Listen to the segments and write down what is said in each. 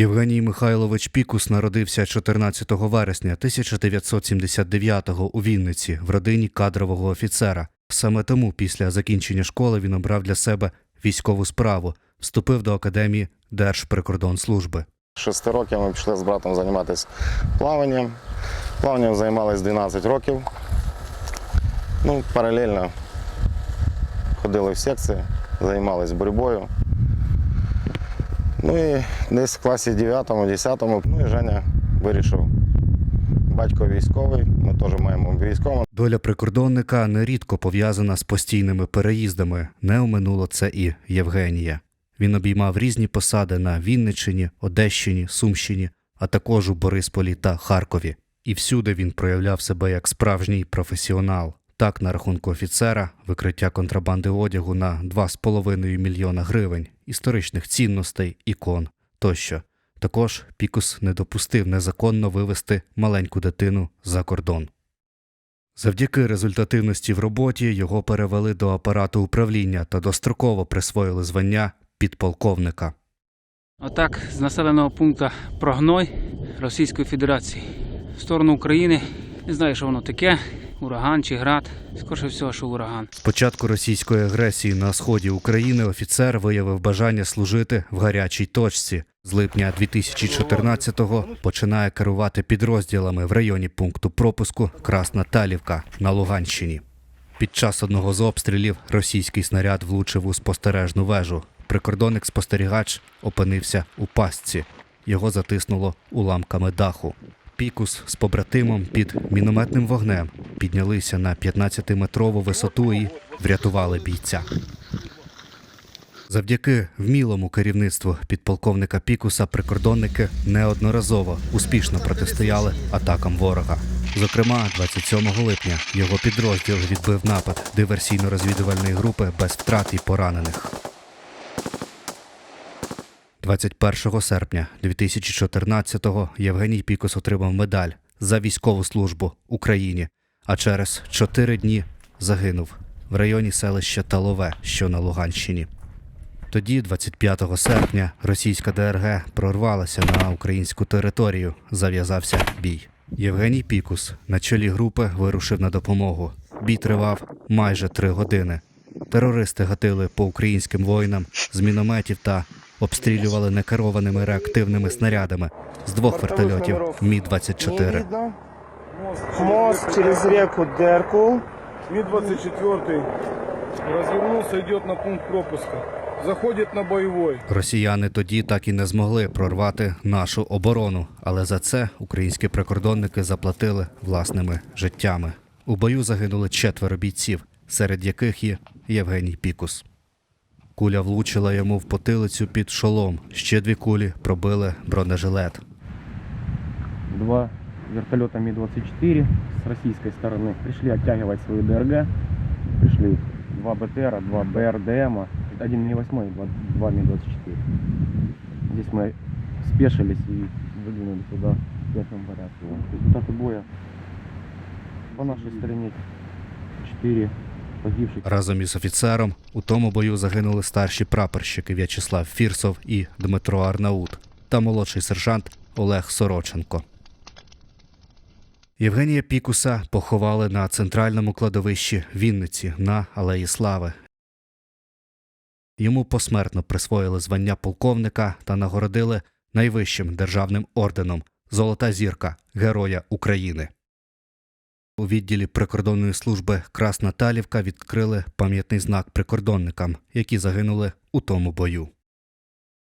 Євгеній Михайлович Пікус народився 14 вересня 1979-го у Вінниці в родині кадрового офіцера. Саме тому після закінчення школи він обрав для себе військову справу, вступив до академії Держприкордонслужби. Шести років ми пішли з братом займатися плаванням. Плаванням займалися 12 років. Ну, паралельно ходили в секції, займалися боротьбою. Ну і десь в класі 9-10, ну і Женя вирішив. Батько військовий, ми теж маємо військового. Доля прикордонника нерідко пов'язана з постійними переїздами. Не оминуло це і Євгенія. Він обіймав різні посади на Вінниччині, Одещині, Сумщині, а також у Борисполі та Харкові. І всюди він проявляв себе як справжній професіонал. Так, на рахунку офіцера, викриття контрабанди одягу на 2,5 мільйона гривень, історичних цінностей, ікон тощо. Також Пікус не допустив незаконно вивести маленьку дитину за кордон. Завдяки результативності в роботі його перевели до апарату управління та достроково присвоїли звання підполковника. Отак, з населеного пункту Прогной Російської Федерації в сторону України. Не знаю, що воно таке, ураган чи град. Скорше всього, що ураган. З початку російської агресії на сході України офіцер виявив бажання служити в гарячій точці. З липня 2014-го починає керувати підрозділами в районі пункту пропуску Красна Талівка на Луганщині. Під час одного з обстрілів російський снаряд влучив у спостережну вежу. Прикордонник-спостерігач опинився у пастці. Його затиснуло уламками даху. Пікус з побратимом під мінометним вогнем піднялися на 15-метрову висоту і врятували бійця. Завдяки вмілому керівництву підполковника Пікуса прикордонники неодноразово успішно протистояли атакам ворога. Зокрема, 27 липня його підрозділ відбив напад диверсійно-розвідувальної групи без втрат і поранених. 21 серпня 2014-го Євгеній Пікус отримав медаль за військову службу Україні, а через чотири дні загинув в районі селища Талове, що на Луганщині. Тоді, 25 серпня, російська ДРГ прорвалася на українську територію. Зав'язався бій. Євгеній Пікус на чолі групи вирушив на допомогу. Бій тривав майже три години. Терористи гатили по українським воїнам з мінометів та обстрілювали некерованими реактивними снарядами з двох вертольотів Мі-24. Мост через реку Деркул. Ми-24 развернулся, идет на пункт пропуска. Заходит на боевой. Росіяни тоді так і не змогли прорвати нашу оборону, але за це українські прикордонники заплатили власними життями. У бою загинули четверо бійців, серед яких є Євгеній Пікус. Куля влучила йому в потилицю під шолом. Ще дві кулі пробили бронежилет. Два вертолета Ми-24 с российской стороны пришли оттягивать свою ДРГ. Пришли два БТРа, два БРДМа, один Ми-8 и два, два Ми-24. Здесь мы спешились и выдвинули туда в пешем порядке. Результаты боя по нашей стороне 4 Разом із офіцером у тому бою загинули старші прапорщики В'ячеслав Фірсов і Дмитро Арнаут та молодший сержант Олег Сороченко. Євгенія Пікуса поховали на центральному кладовищі Вінниці на Алеї Слави. Йому посмертно присвоїли звання полковника та нагородили найвищим державним орденом Золота зірка Героя України. У відділі прикордонної служби Красна Талівка відкрили пам'ятний знак прикордонникам, які загинули у тому бою.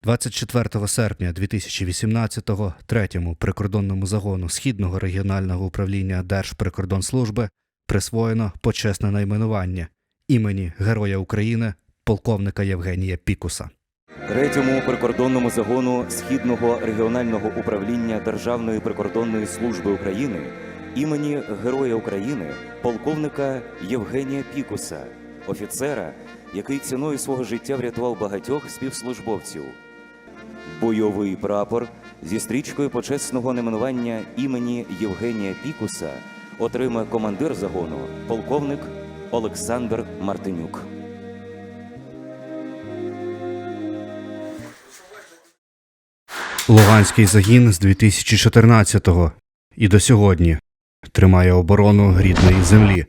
24 серпня 2018-го третьому прикордонному загону Східного регіонального управління Держприкордонслужби присвоєно почесне найменування імені Героя України полковника Євгенія Пікуса. Третьому прикордонному загону Східного регіонального управління Державної прикордонної служби України імені Героя України полковника Євгенія Пікуса, офіцера, який ціною свого життя врятував багатьох співслужбовців. Бойовий прапор зі стрічкою почесного найменування імені Євгенія Пікуса отримає командир загону полковник Олександр Мартинюк. Луганський загін з 2014-го і до сьогодні тримає оборону рідної землі,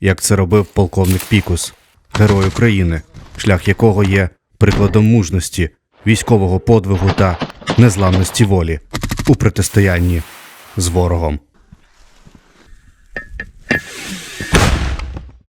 як це робив полковник Пікус, герой України, шлях якого є прикладом мужності, військового подвигу та незламності волі у протистоянні з ворогом.